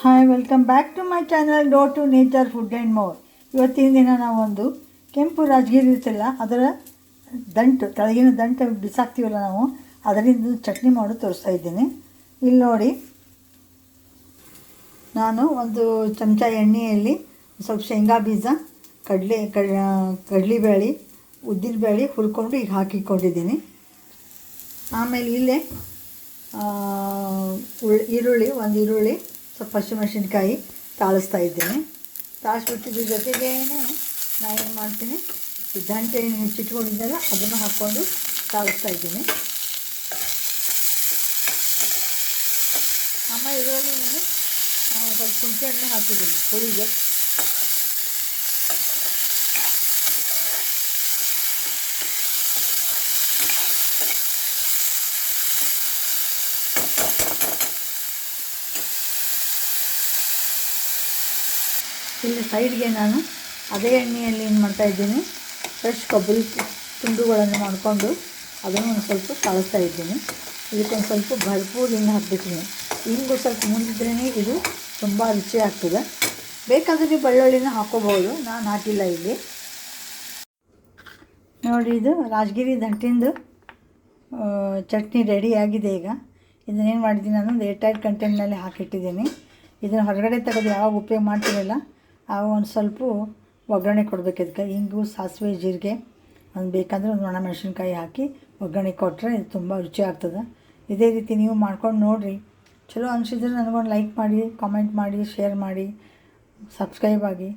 Hi welcome back to my channel dough to nature food and more ಇವತ್ತಿನ ದಿನ ನಾವೊಂದು ಕೆಂಪು ರಾಜಗಿರಿ ಇರುತ್ತಲ್ಲ, ಅದರ ದಂಟು, ಕೆಳಗಿನ ದಂಟು ಬಿಸಾಕ್ತೀವಲ್ಲ ನಾವು, ಅದರಿಂದ ಚಟ್ನಿ ಮಾಡಿ ತೋರಿಸ್ತಾ ಇದ್ದೀನಿ. ಇಲ್ಲಿ ನೋಡಿ, ನಾನು ಒಂದು ಚಮಚ ಎಣ್ಣೆಯಲ್ಲಿ ಸ್ವಲ್ಪ ಶೇಂಗಾ ಬೀಜ, ಕಡಲೆ ಕಡಲೆಬೇಳೆ ಉದ್ದಿನಬೇಳೆ ಹುರ್ಕೊಂಡು ಈಗ ಹಾಕಿಕೊಂಡಿದ್ದೀನಿ. ಆಮೇಲೆ ಇಲ್ಲೇ ಈರುಳ್ಳಿ, ಒಂದು ಈರುಳ್ಳಿ ಸ್ವಲ್ಪ ಹಸಿಮೆಣಸಿನ್ಕಾಯಿ ತಾಳಿಸ್ತಾ ಇದ್ದೀನಿ. ತಾಳಿಸ್ಬಿಟ್ಟಿದ್ರ ಜೊತೆಗೇ ನಾನು ಏನು ಮಾಡ್ತೀನಿ ದಂಟೆ ಹೆಚ್ಚಿಟ್ಕೊಂಡಿದ್ದೆಲ್ಲ, ಅದನ್ನು ಹಾಕ್ಕೊಂಡು ತಾಳಿಸ್ತಾ ಇದ್ದೀನಿ. ಅಮ್ಮ, ಇದರಲ್ಲಿ ನಾನು ಸ್ವಲ್ಪ ಹಣ್ಣು ಹಾಕಿದ್ದೀನಿ ಹುಳಿಗೆ ಇಲ್ಲಿ ಸೈಡ್ಗೆ ನಾನು ಅದೇ ಎಣ್ಣೆಯಲ್ಲಿ ಏನು ಮಾಡ್ತಾ ಇದ್ದೀನಿ ಫ್ರೆಶ್ ಕೊಬ್ಬರಿ ತುಂಡುಗಳನ್ನು ಮಾಡಿಕೊಂಡು ಅದನ್ನು ಒಂದು ಸ್ವಲ್ಪ ಕಳಿಸ್ತಾ ಇದ್ದೀನಿ. ಇದಕ್ಕೊಂದು ಸ್ವಲ್ಪ ಭರ್ಪೂರ್ ಹಿಂಗೆ ಹಾಕ್ಬಿಟ್ಟಿನಿ ಹಿಂಗು ಸ್ವಲ್ಪ ಮುಂದಿದ್ರೇ ಇದು ತುಂಬ ರುಚಿ ಆಗ್ತದೆ. ಬೇಕಾದರೆ ನೀವು ಬೆಳ್ಳುಳ್ಳಿನ ಹಾಕೋಬೋದು ನಾನು ಹಾಕಿಲ್ಲ ಇಲ್ಲಿ. ನೋಡಿ ಇದು ರಾಜಗಿರಿ ದಂಟಿಂದು ಚಟ್ನಿ ರೆಡಿ ಆಗಿದೆ ಈಗ. ಇದನ್ನೇನು ಮಾಡಿದ್ದೀನಿ ನಾನು ಒಂದು ಏರ್ ಟೈಟ್ ಹಾಕಿಟ್ಟಿದ್ದೀನಿ. ಇದನ್ನು ಹೊರಗಡೆ ತೆಗೆದು ಯಾವಾಗ ಉಪಯೋಗ ಮಾಡ್ತೀರಲ್ಲ ಒಂದು ಸ್ವಲ್ಪ ಒಗ್ಗರಣೆ ಕೊಡಬೇಕು ಇದಕ್ಕೆ. ಇಂಗು ಸಾಸಿವೆ, ಜೀರಿಗೆ, ಒಂದು ಬೇಕಂದ್ರೆ ಒಂದು ಒಣಮೆಣಸಿನ್ಕಾಯಿ ಹಾಕಿ ಒಗ್ಗರಣೆ ಕೊಟ್ಟರೆ ಇದು ತುಂಬ ರುಚಿ ಆಗ್ತದೆ. ಇದೇ ರೀತಿ ನೀವು ಮಾಡ್ಕೊಂಡು ನೋಡಿರಿ. ಚಲೋ ಅನಿಸಿದ್ರೆ ನನಗೊಂದು ಲೈಕ್ ಮಾಡಿ, ಕಾಮೆಂಟ್ ಮಾಡಿ, ಶೇರ್ ಮಾಡಿ, ಸಬ್ಸ್ಕ್ರೈಬ್ ಆಗಿ.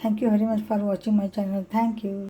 Thank you very much for watching my channel thank you